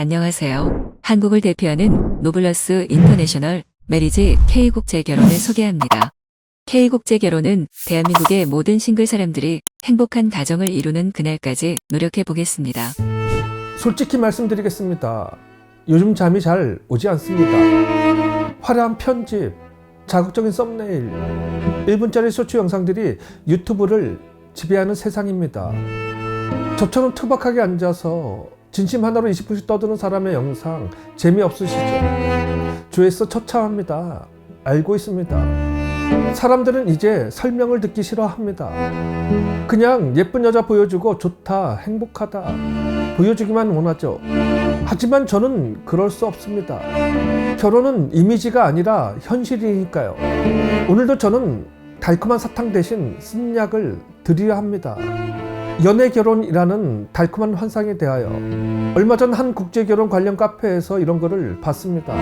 안녕하세요. 한국을 대표하는 노블러스 인터내셔널 메리지 K국제 결혼을 소개합니다. K국제 결혼은 대한민국의 모든 싱글 사람들이 행복한 가정을 이루는 그날까지 노력해 보겠습니다. 솔직히 말씀드리겠습니다. 요즘 잠이 잘 오지 않습니다. 화려한 편집, 자극적인 썸네일, 1분짜리 쇼츠 영상들이 유튜브를 지배하는 세상입니다. 저처럼 투박하게 앉아서 진심 하나로 20분씩 떠드는 사람의 영상 재미없으시죠? 조회수 처참합니다. 알고 있습니다. 사람들은 이제 설명을 듣기 싫어합니다. 그냥 예쁜 여자 보여주고 좋다, 행복하다. 보여주기만 원하죠. 하지만 저는 그럴 수 없습니다. 결혼은 이미지가 아니라 현실이니까요. 오늘도 저는 달콤한 사탕 대신 쓴 약을 드려야 합니다. 연애 결혼이라는 달콤한 환상에 대하여 얼마 전 한 국제 결혼 관련 카페에서 이런 거를 봤습니다.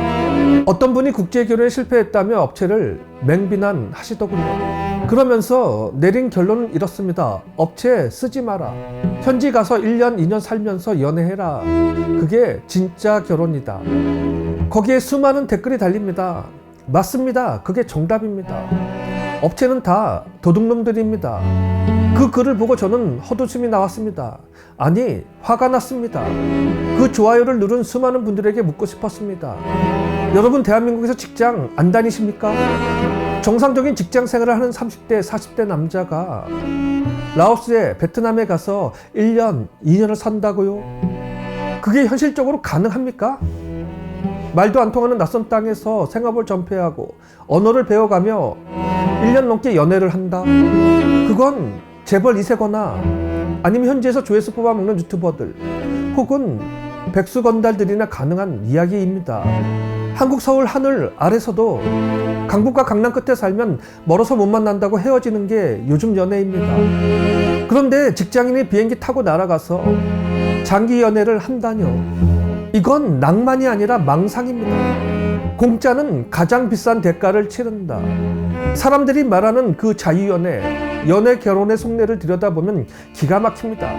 어떤 분이 국제 결혼에 실패했다며 업체를 맹비난 하시더군요. 그러면서 내린 결론은 이렇습니다. 업체 쓰지 마라. 현지 가서 1년, 2년 살면서 연애해라. 그게 진짜 결혼이다. 거기에 수많은 댓글이 달립니다. 맞습니다. 그게 정답입니다. 업체는 다 도둑놈들입니다. 그 글을 보고 저는 헛웃음이 나왔습니다. 아니, 화가 났습니다. 그 좋아요를 누른 수많은 분들에게 묻고 싶었습니다. 여러분, 대한민국에서 직장 안 다니십니까? 정상적인 직장 생활을 하는 30대, 40대 남자가 라오스에 베트남에 가서 1년, 2년을 산다고요? 그게 현실적으로 가능합니까? 말도 안 통하는 낯선 땅에서 생업을 전폐하고 언어를 배워가며 1년 넘게 연애를 한다? 그건 재벌 2세거나 아니면 현지에서 조회수 뽑아먹는 유튜버들 혹은 백수 건달들이나 가능한 이야기입니다. 한국 서울 하늘 아래서도 강북과 강남 끝에 살면 멀어서 못 만난다고 헤어지는 게 요즘 연애입니다. 그런데 직장인이 비행기 타고 날아가서 장기 연애를 한다뇨. 이건 낭만이 아니라 망상입니다. 공짜는 가장 비싼 대가를 치른다. 사람들이 말하는 그 자유연애, 연애 결혼의 속내를 들여다보면 기가 막힙니다.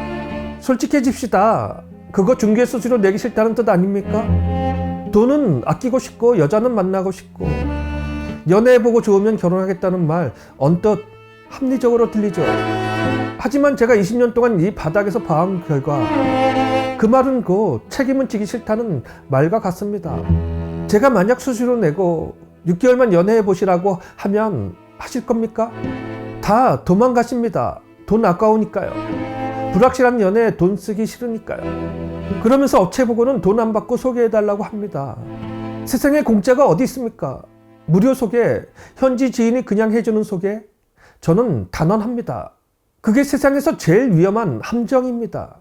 솔직해집시다. 그거 중개 수수료 내기 싫다는 뜻 아닙니까? 돈은 아끼고 싶고 여자는 만나고 싶고 연애해보고 좋으면 결혼하겠다는 말 언뜻 합리적으로 들리죠. 하지만 제가 20년 동안 이 바닥에서 봐온 결과 그 말은 곧 책임은 지기 싫다는 말과 같습니다. 제가 만약 수수료 내고 6개월만 연애해 보시라고 하면 하실 겁니까? 다 도망가십니다. 돈 아까우니까요. 불확실한 연애에 돈 쓰기 싫으니까요. 그러면서 업체 보고는 돈 안 받고 소개해 달라고 합니다. 세상에 공짜가 어디 있습니까? 무료 소개, 현지 지인이 그냥 해주는 소개? 저는 단언합니다. 그게 세상에서 제일 위험한 함정입니다.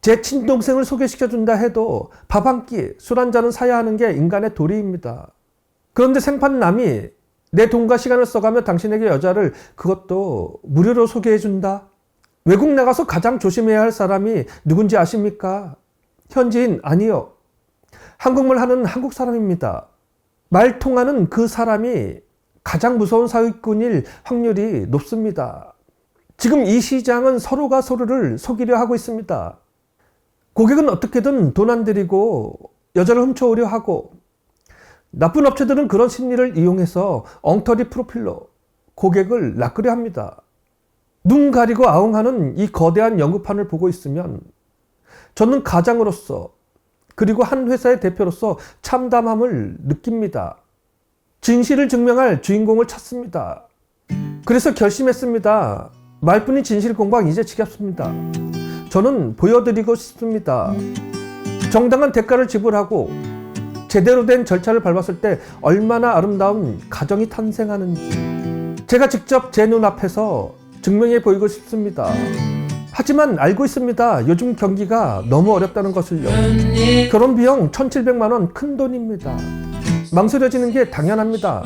제 친동생을 소개시켜준다 해도 밥 한 끼, 술 한 잔은 사야 하는 게 인간의 도리입니다. 그런데 생판 남이 내 돈과 시간을 써가며 당신에게 여자를 그것도 무료로 소개해준다? 외국 나가서 가장 조심해야 할 사람이 누군지 아십니까? 현지인 아니요. 한국말 하는 한국 사람입니다. 말 통하는 그 사람이 가장 무서운 사기꾼일 확률이 높습니다. 지금 이 시장은 서로가 서로를 속이려 하고 있습니다. 고객은 어떻게든 돈 안 들이고 여자를 훔쳐오려 하고 나쁜 업체들은 그런 심리를 이용해서 엉터리 프로필로 고객을 낚으려 합니다. 눈 가리고 아웅하는 이 거대한 연구판을 보고 있으면 저는 가장으로서 그리고 한 회사의 대표로서 참담함을 느낍니다. 진실을 증명할 주인공을 찾습니다. 그래서 결심했습니다. 말뿐인 진실 공방 이제 지겹습니다. 저는 보여드리고 싶습니다. 정당한 대가를 지불하고 제대로 된 절차를 밟았을 때 얼마나 아름다운 가정이 탄생하는지 제가 직접 제 눈앞에서 증명해 보이고 싶습니다. 하지만 알고 있습니다. 요즘 경기가 너무 어렵다는 것을요. 결혼 비용 1,700만 원 큰 돈입니다. 망설여지는 게 당연합니다.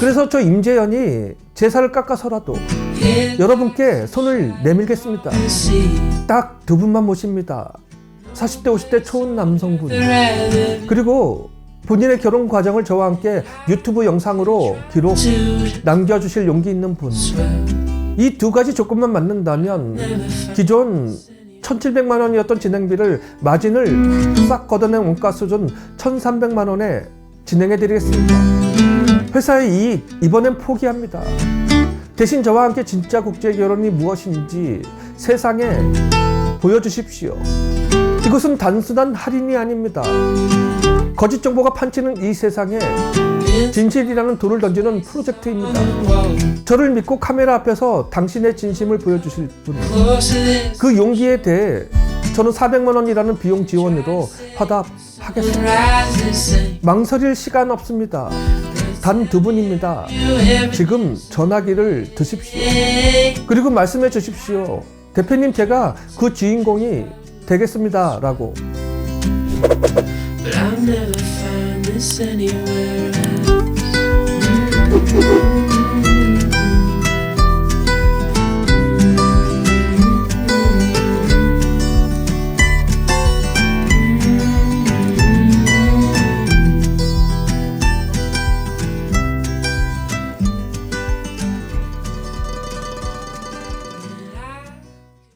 그래서 저 임재현이 제사를 깎아서라도 여러분께 손을 내밀겠습니다. 딱 두 분만 모십니다. 40대, 50대 초혼 남성분. 그리고 본인의 결혼 과정을 저와 함께 유튜브 영상으로 기록 남겨주실 용기 있는 분. 이 두 가지 조건만 맞는다면 기존 1700만 원이었던 진행비를 마진을 싹 걷어낸 원가 수준 1300만 원에 진행해 드리겠습니다. 회사의 이익 이번엔 포기합니다. 대신 저와 함께 진짜 국제 결혼이 무엇인지 세상에 보여주십시오. 이것은 단순한 할인이 아닙니다. 거짓 정보가 판치는 이 세상에 진실이라는 돌을 던지는 프로젝트입니다. 저를 믿고 카메라 앞에서 당신의 진심을 보여주실 분. 그 용기에 대해 저는 400만 원이라는 비용 지원으로 화답하겠습니다. 망설일 시간 없습니다. 단 두 분입니다. 지금 전화기를 드십시오. 그리고 말씀해 주십시오. 대표님 제가 그 주인공이 되겠습니다. 라고.